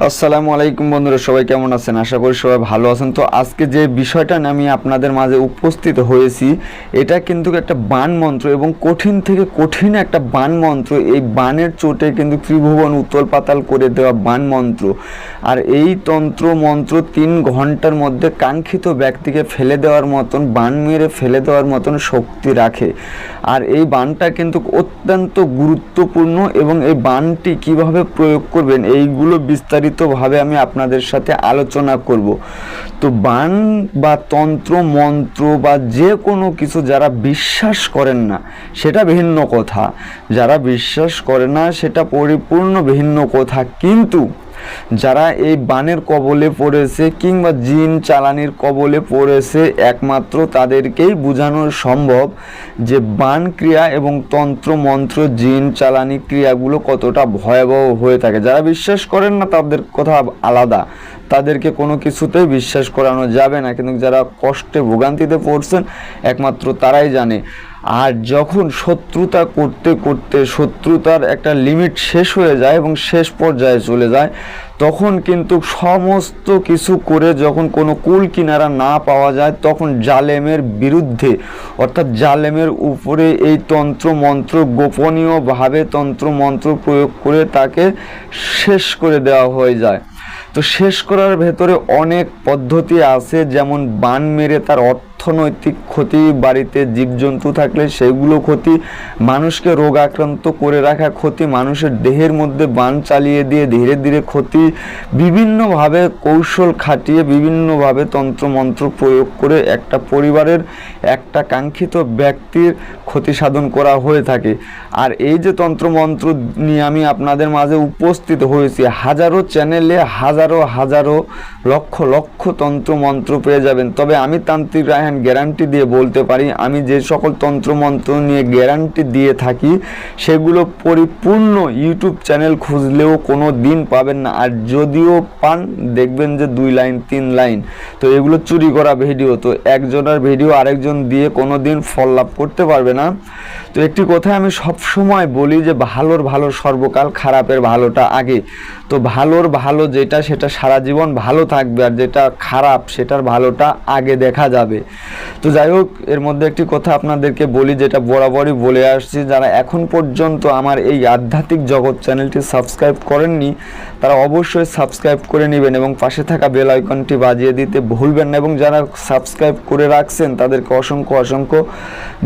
আসসালামু আলাইকুম বন্ধুরা, সবাই কেমন আছেন? আশা করি সবাই ভালো আছেন। তো আজকে যে বিষয়টা নিয়ে আমি আপনাদের মাঝে উপস্থিত হয়েছি, এটা কিন্তু একটা বান মন্ত্র এবং কঠিন থেকে কঠিন একটা বান মন্ত্র। এই বানের চোটে কিন্তু ত্রিভুবন উত্তল পাতাল করে দেওয়া বান মন্ত্র। আর এই তন্ত্র মন্ত্র তিন ঘণ্টার মধ্যে কাঙ্ক্ষিত ব্যক্তিকে ফেলে দেওয়ার মতন, বান মেরে ফেলে দেওয়ার মতন শক্তি রাখে। আর এই বানটা কিন্তু অত্যন্ত গুরুত্বপূর্ণ এবং এই বানটি কীভাবে প্রয়োগ করবেন, এইগুলো বিস্তারিতভাবে আমি আপনাদের সাথে আলোচনা করব। তো বান বা তন্ত্র, মন্ত্র বা যে কোনো কিছু যারা বিশ্বাস করেন না, সেটা ভিন্ন কথা। যারা বিশ্বাস করে না, সেটা পরিপূর্ণ ভিন্ন কথা। কিন্তু যারা এই বানের কবলে পড়েছে কিংবা জিন চালানির কবলে পড়েছে, একমাত্র তাদেরকেই বোঝানো সম্ভব যে বান ক্রিয়া এবং তন্ত্র মন্ত্র জিন চালানি ক্রিয়াগুলো কতটা ভয়াবহ হয়ে থাকে। যারা বিশ্বাস করেন না, তাদের কথা আলাদা। তাদেরকে কোনো কিছুতেই বিশ্বাস করানো যাবে না। কিন্তু যারা কষ্টে ভোগান্তিতে পড়ছেন, একমাত্র তারাই জানে। আর যখন শত্রুতা করতে করতে শত্রুতার একটা লিমিট শেষ হয়ে যায় এবং শেষ পর্যায়ে চলে যায়, তখন কিন্তু সমস্ত কিছু করে যখন কোনো কুল কিনারা না পাওয়া যায়, তখন জালেমের বিরুদ্ধে, অর্থাৎ জালেমের উপরে এই তন্ত্র মন্ত্র গোপনীয়ভাবে তন্ত্র মন্ত্র প্রয়োগ করে তাকে শেষ করে দেওয়া হয়ে যায়। তো শেষ করার ভেতরে অনেক পদ্ধতি আছে যেমন বান মেরে তার অর্থনৈতিক ক্ষতি, বাড়িতে জীবজন্তু থাকলে সেগুলো ক্ষতি, মানুষকে রোগ আক্রান্ত করে রাখা ক্ষতি, মানুষের দেহের মধ্যে বান চালিয়ে দিয়ে ধীরে ধীরে ক্ষতি, বিভিন্নভাবে কৌশল খাটিয়ে বিভিন্নভাবে তন্ত্রমন্ত্র প্রয়োগ করে একটা পরিবারের একটা কাঙ্ক্ষিত ব্যক্তির ক্ষতি সাধন করা হয়ে থাকে। আর এই যে তন্ত্রমন্ত্র নিয়ে আমি আপনাদের মাঝে উপস্থিত হয়েছি, হাজারো চ্যানেলে হাজারো হাজারো লক্ষ লক্ষ তন্ত্রমন্ত্র পেয়ে যাবেন। তবে আমি তান্ত্রিক রায়হান গ্যারান্টি দিয়ে বলতে পারি, আমি যে সকল তন্ত্রমন্ত্র নিয়ে গ্যারান্টি দিয়ে থাকি, সেগুলো পরিপূর্ণ ইউটিউব চ্যানেল খুঁজলেও কোনো দিন পাবেন না। আর যদিও পান, দেখবেন যে দুই লাইন, তিন লাইন। তো এগুলো চুরি করা ভিডিও তো একজনের ভিডিও আরেকজন দিয়ে কোনো দিন ফল লাভ করতে পারবে না। তো একটি কথা আমি সব সময় বলি যে, ভালোর ভালো সর্বকাল, খারাপের ভালোটা আগে। তো ভালোর ভালো যেটা, সেটা সারা জীবন ভালো থাকবে, আর যেটা খারাপ, সেটার ভালোটা আগে দেখা যাবে। তো যাই হোক, এর মধ্যে একটি কথা আপনাদেরকে বলি, যেটা বরাবরই বলে আসছি। যারা এখন পর্যন্ত আমার এই আধ্যাত্মিক জগৎ চ্যানেলটি সাবস্ক্রাইব করেননি, তারা অবশ্যই সাবস্ক্রাইব করে নেবেন এবং পাশে থাকা বেল আইকনটি বাজিয়ে দিতে ভুলবেন না। এবং যারা সাবস্ক্রাইব করে রাখছেন, তাদেরকে অসংখ্য অসংখ্য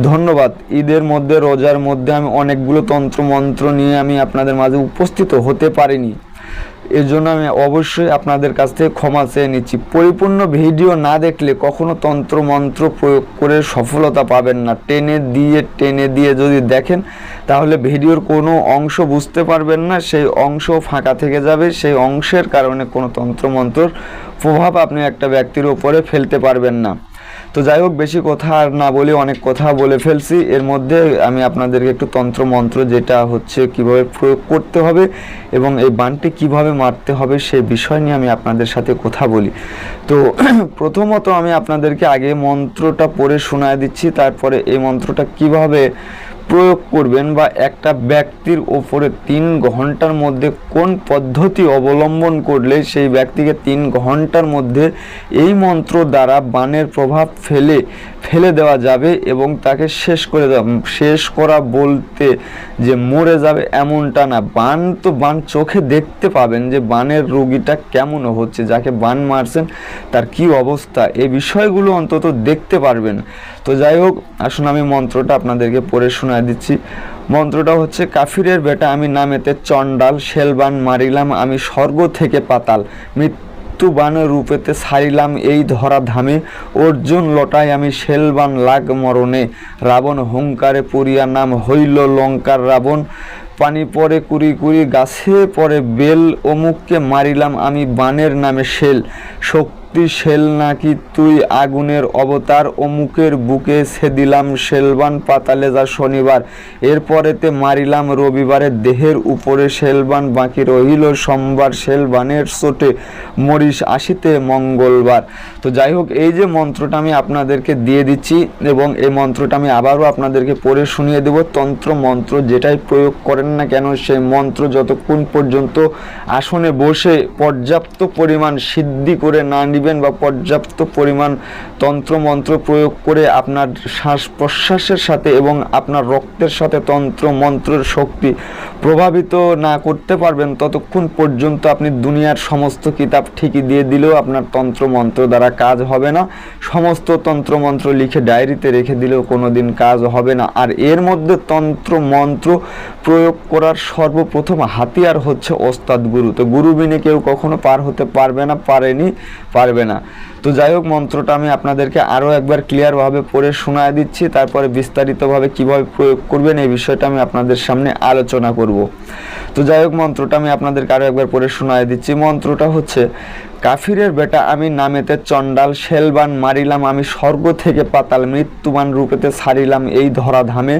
ধন্যবাদ। ঈদের মধ্যে, রোজার মধ্যে আমি অনেকগুলো তন্ত্র মন্ত্র নিয়ে আমি আপনাদের মাঝে উপস্থিত হতে পারিনি। এর জন্য আমি অবশ্যই আপনাদের কাছ থেকে ক্ষমা চেয়ে নিচ্ছি। পরিপূর্ণ ভিডিও না দেখলে কখনো তন্ত্র মন্ত্র প্রয়োগ করে সফলতা পাবেন না। টেনে দিয়ে টেনে দিয়ে যদি দেখেন, তাহলে ভিডিওর কোনো অংশ বুঝতে পারবেন না, সেই অংশ ফাঁকা থেকে যাবে, সেই অংশের কারণে কোনো তন্ত্রমন্ত্রর প্রভাব আপনি একটা ব্যক্তির উপরে ফেলতে পারবেন না। তো যাই হোক, বেশি কথা আর না বলে অনেক কথা বলে ফেলছি। এর মধ্যে আমি আপনাদেরকে একটু তন্ত্র মন্ত্র যেটা হচ্ছে কীভাবে প্রয়োগ করতে হবে এবং এই বানটি কীভাবে মারতে হবে সে বিষয় নিয়ে আমি আপনাদের সাথে কথা বলি। তো প্রথমত আমি আপনাদেরকে আগে মন্ত্রটা পড়ে শোনায় দিচ্ছি, তারপরে এই মন্ত্রটা কীভাবে প্রয়োগ করবেন বা একটা ব্যক্তির ওপরে তিন ঘণ্টার মধ্যে কোন পদ্ধতি অবলম্বন করলে সেই ব্যক্তিকে তিন ঘণ্টার মধ্যে এই মন্ত্র দ্বারা বানের প্রভাব ফেলে ফেলে দেওয়া যাবে এবং তাকে শেষ করে দেওয়া, শেষ করা বলতে যে মরে যাবে এমনটা না। বান তো বান চোখে দেখতে পাবেন যে বানের রোগীটা কেমন হচ্ছে, যাকে বান মারছেন, তার কি অবস্থা এই বিষয়গুলো অন্তত দেখতে পারবেন। তো যাই হোক, আসুন আমি মন্ত্রটা আপনাদেরকে পড়ে শোনায় দিচ্ছি। মন্ত্রটা হচ্ছে, কাফিরের বেটা আমি নামেতে চণ্ডাল, শেলবান মারিলাম, আমি স্বর্গ থেকে পাতাল মৃত্যুবান রূপেতে সারিলাম এই ধরা ধামে, অর্জুন লটাই আমি শেলবান লাগ মরণে, রাবণ হুঙ্কারে পুরিয়া নাম হইল লঙ্কার রাবণ, পানি পরে কুড়ি কুড়ি, গাছে পরে বেল, অমুককে মারিলাম আমি বানের নামে শেল, শক্তি শক্তিশীল নাকি তুই আগুনের অবতার অমুকের বুকে সে দিলাম শেলবান পাতালে যা শনিবার। এরপরেতে মারিলাম রবিবারে দেহের উপরে শেলবান, বাকি রহিল সোমবার শেলবানের চোটে। মরিস আসিতে মঙ্গলবার। তো যাই হোক, এই যে মন্ত্রটা আমি আপনাদেরকে দিয়ে দিচ্ছি এবং এই মন্ত্রটা আমি আবারও আপনাদেরকে পড়ে শুনিয়ে দেব। তন্ত্র মন্ত্র যেটাই প্রয়োগ করেন না কেন, সেই মন্ত্র যতক্ষণ পর্যন্ত আসনে বসে পর্যাপ্ত পরিমাণ সিদ্ধি করে না নিবেন বা পর্যাপ্ত পরিমাণ তন্ত্রমন্ত্র প্রয়োগ করে আপনার শ্বাস প্রশ্বাসের সাথে এবং আপনার রক্তের সাথে তন্ত্রমন্ত্রের শক্তি প্রভাবিত না করতে পারবেন ততক্ষণ পর্যন্ত আপনি দুনিয়ার সমস্ত কিতাব ঠিকই দিয়ে দিলেও আপনার তন্ত্র মন্ত্র দ্বারা কাজ হবে না। সমস্ত তন্ত্র মন্ত্র লিখে ডায়েরিতে রেখে দিলেও কোনো দিন কাজ হবে না। আর এর মধ্যে তন্ত্র মন্ত্র প্রয়োগ করার সর্বপ্রথম হাতিয়ার হচ্ছে ওস্তাদ গুরু। তো গুরু বিনে কেউ কখনো পার হতে পারবে না, পারেনি, পারবে না। তো যাই হোক, মন্ত্রটা আমি আপনাদেরকে আরও একবার ক্লিয়ারভাবে পড়ে শোনায় দিচ্ছি, তারপরে বিস্তারিতভাবে কীভাবে প্রয়োগ করবেন এই বিষয়টা আমি আপনাদের সামনে আলোচনা করব। তো যাই হোক, মন্ত্রটা আমি আপনাদেরকে আরও একবার পড়ে শোনায় দিচ্ছি। মন্ত্রটা হচ্ছে কাফিরের বেটা আমি নামেতে চণ্ডাল শেলবান মারিলাম, আমি স্বর্গ থেকে পাতাল মৃত্যুবান রূপেতে ছাড়িলাম এই ধরাধামে।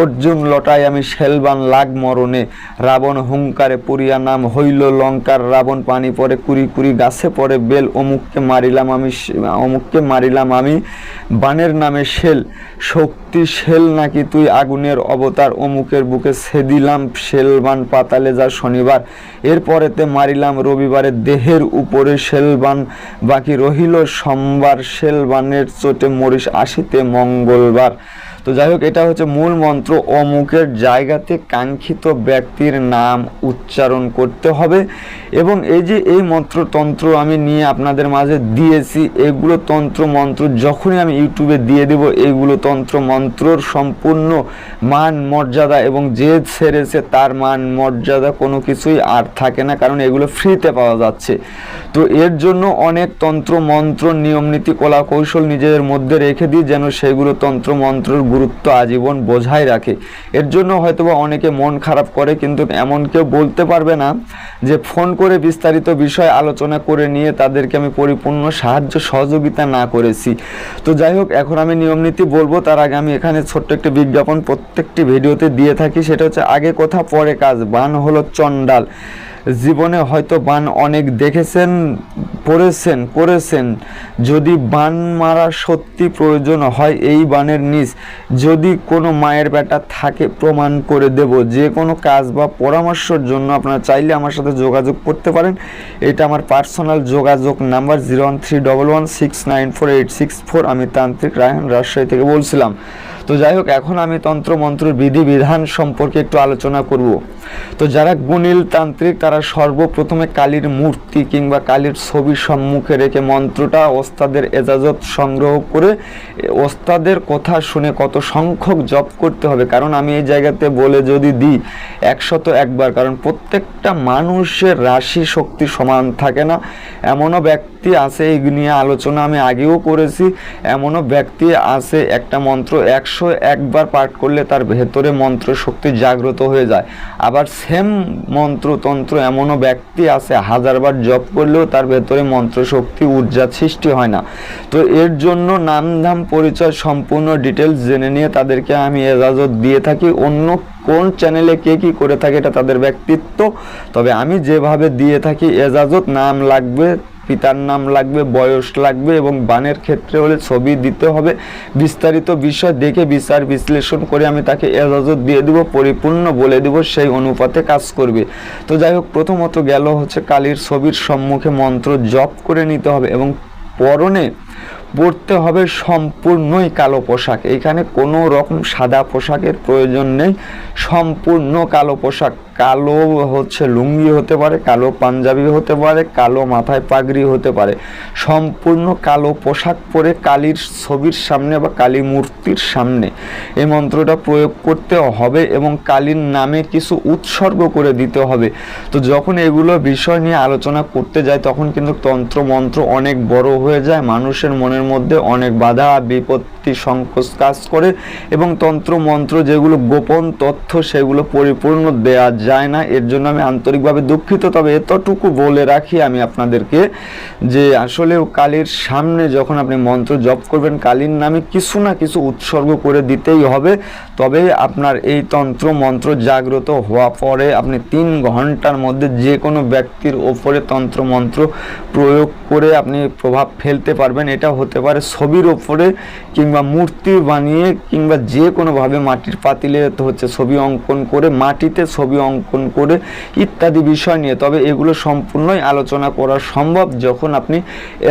অর্জুন লটাই আমি শেলবান লাগ মরণে। রাবণ হুঙ্কারে পুরিয়া নাম হইল লঙ্কার রাবণ, পানি পরে কুড়ি কুড়ি গাছে পরে বেল, অমুককে মারিলাম আমি অমুককে মারিলাম আমি বানের নামে শেল। শক্তি শেল নাকি তুই আগুনের অবতার, অমুকের বুকে সেদিলাম শেলবান পাতালে যা শনিবার। এরপরেতে মারিলাম রবিবারে দেহের উপরে শেলবান বাকি রহিল সোমবার শেলবানের চোটে মরিস আসিতে মঙ্গলবার। তো যাই হোক, এটা হচ্ছে মূল মন্ত্র। অমুকের জায়গাতে কাঙ্ক্ষিত ব্যক্তির নাম উচ্চারণ করতে হবে এবং এই যে এই মন্ত্রতন্ত্র আমি নিয়ে আপনাদের মাঝে দিয়েছি, এগুলো তন্ত্র মন্ত্র যখনই আমি ইউটিউবে দিয়ে দেব এইগুলো তন্ত্র মন্ত্রর সম্পূর্ণ মান, মর্যাদা এবং যে ছেড়েছে তার মান, মর্যাদা কোনো কিছুই আর থাকে না কারণ এগুলো ফ্রিতে পাওয়া যাচ্ছে। তো এর জন্য অনেক তন্ত্র মন্ত্র নিয়মনীতি কলা কৌশল নিজেদের মধ্যে রেখে দিই যেন সেগুলো তন্ত্র মন্ত্রের গুরুত্ব আজীবন বোঝাই রাখে। এর জন্য হয়তোবা অনেকে মন খারাপ করে, কিন্তু এমন কেউ বলতে পারবে না যে ফোন করে বিস্তারিত বিষয় আলোচনা করে নিয়ে তাদেরকে আমি পরিপূর্ণ সাহায্য সহযোগিতা না করেছি। তো যাই হোক, এখন আমি নিয়মনীতি বলব, তার আগে আমি এখানে ছোট্ট একটি বিজ্ঞাপন প্রত্যেকটি ভিডিওতে দিয়ে থাকি। সেটা হচ্ছে, আগে কথা, পরে কাজ। বান হলো চণ্ডাল। জীবনে হয়তো বান অনেক দেখেছেন, পড়েছেন, করেছেন। যদি বান মারা সত্যি প্রয়োজন হয় এই বানের নিচ যদি কোনো মায়ের বেটা থাকে প্রমাণ করে দেব, যে কোনো কাজ বা পরামর্শের জন্য আপনারা চাইলে আমার সাথে যোগাযোগ করতে পারেন। এটা আমার পার্সোনাল যোগাযোগ number zero one three double one six nine four eight six four. আমি তান্ত্রিক রায়হান রাজশাহী থেকে বলছিলাম। তো যাই হোক, এখন আমি তন্ত্র মন্ত্র বিধি বিধান সম্পর্কে একটু আলোচনা করব। তো যারা গুণিল তান্ত্রিক, তারা সর্বপ্রথমে কালীর মূর্তি কিংবা কালীর ছবি সম্মুখে রেখে মন্ত্রটা ওস্তাদের এজাজত সংগ্রহ করে ওস্তাদের কথা শুনে কত সংখ্যক জপ করতে হবে। কারণ আমি এই জায়গাতে বলে যদি দিই, একশত একবার, কারণ প্রত্যেকটা মানুষের রাশি শক্তি সমান থাকে না। এমনও ব্যক্তি আছে, এই নিয়ে আলোচনা আমি আগেও করেছি। এমনও ব্যক্তি আছে, একটা মন্ত্র একশো একবার পাঠ করলে তার ভেতরে মন্ত্র শক্তি জাগ্রত হয়ে যায়। আবার সেম মন্ত্রতন্ত্র এমনও ব্যক্তি আছে, হাজারবার জপ করলেও তার ভেতরে মন্ত্র শক্তি ঊর্জা সৃষ্টি হয় না। তো এর জন্য নাম ধাম পরিচয় সম্পূর্ণ ডিটেলস জেনে নিয়ে তাদেরকে আমি এজাজত দিয়ে থাকি। অন্য কোন চ্যানেলে কে কি করে থাকে এটা তাদের ব্যক্তিত্ব। তবে আমি যেভাবে দিয়ে থাকি, এজাজত নাম লাগবে পিতার নাম লাগবে, বয়স লাগবে এবং বানের ক্ষেত্রে হলে ছবি দিতে হবে। বিস্তারিত বিষয় দেখে বিচার বিশ্লেষণ করে আমি তাকে এজাজত দিয়ে দেবো, পরিপূর্ণ বলে দিব, সেই অনুপাতে কাজ করবে। তো যাই হোক, প্রথমত গেল হচ্ছে কালীর ছবির সম্মুখে মন্ত্র জপ করে নিতে হবে এবং পরনে পরতে হবে সম্পূর্ণই কালো পোশাক। এখানে কোনো রকম সাদা পোশাকের প্রয়োজন নেই, সম্পূর্ণ কালো পোশাক। কালো হচ্ছে লুঙ্গি হতে পারে, কালো পাঞ্জাবি হতে পারে, কালো মাথায় পাগড়ি হতে পারে। সম্পূর্ণ কালো পোশাক পরে কালীর ছবির সামনে বা কালী মূর্তির সামনে এই মন্ত্রটা প্রয়োগ করতে হবে এবং কালীর নামে কিছু উৎসর্গ করে দিতে হবে। তো যখন এগুলো বিষয় নিয়ে আলোচনা করতে যায়, তখন কিন্তু তন্ত্র মন্ত্র অনেক বড় হয়ে যায়, মানুষের মনের মধ্যে অনেক বাধা, বিপত্তি, সংকোচ কাজ করে এবং তন্ত্র মন্ত্র যেগুলো গোপন তথ্য সেগুলো পরিপূর্ণ দেয়া যায় না, এর জন্য আমি আন্তরিকভাবে দুঃখিত। তবে এতটুকু বলে রাখি আমি আপনাদেরকে যে আসলে কালীর সামনে যখন আপনি মন্ত্র জপ করবেন, কালীর নামে কিছু না কিছু উৎসর্গ করে দিতেই হবে। তবে আপনার এই তন্ত্র, মন্ত্র জাগ্রত হওয়া পরে আপনি তিন ঘণ্টার মধ্যে যে কোনো ব্যক্তির ওপরে তন্ত্র, মন্ত্র প্রয়োগ করে আপনি প্রভাব ফেলতে পারবেন। এটা হতে পারে ছবির ওপরে কিংবা মূর্তি বানিয়ে কিংবা যে কোনোভাবে মাটির পাতিলে হচ্ছে ছবি অঙ্কন করে মাটিতে ছবি অঙ্কন করে ইত্যাদি বিষয় নিয়ে। তবে এগুলো সম্পূর্ণই আলোচনা করা সম্ভব যখন আপনি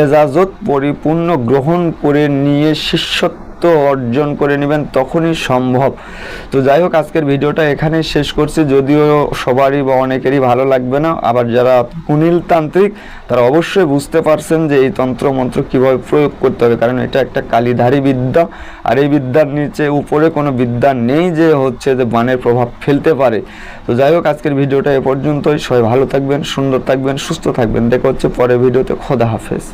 এজাজত পরিপূর্ণ গ্রহণ করে নিয়ে শিষ্যত্ব অর্জন করে নেবেন তখনই সম্ভব। তো যাই হোক, আজকের ভিডিওটা এখানেই শেষ করছি। যদিও সবারই বা অনেকেরই ভালো লাগবে না, আবার যারা কুনিল তান্ত্রিক, তারা অবশ্যই বুঝতে পারছেন যে এই তন্ত্র মন্ত্র কীভাবে প্রয়োগ করতে হবে, কারণ এটা একটা কালীধারী বিদ্যা, আর এই বিদ্যার নিচে উপরে কোনো বিদ্যা নেই যে হচ্ছে যে বানের প্রভাব ফেলতে পারে। তো যাই হোক, আজকের ভিডিওটা এ পর্যন্তই। সবাই ভালো থাকবেন, সুন্দর থাকবেন, সুস্থ থাকবেন। দেখা হচ্ছে পরের ভিডিওতে। খোদা হাফেজ।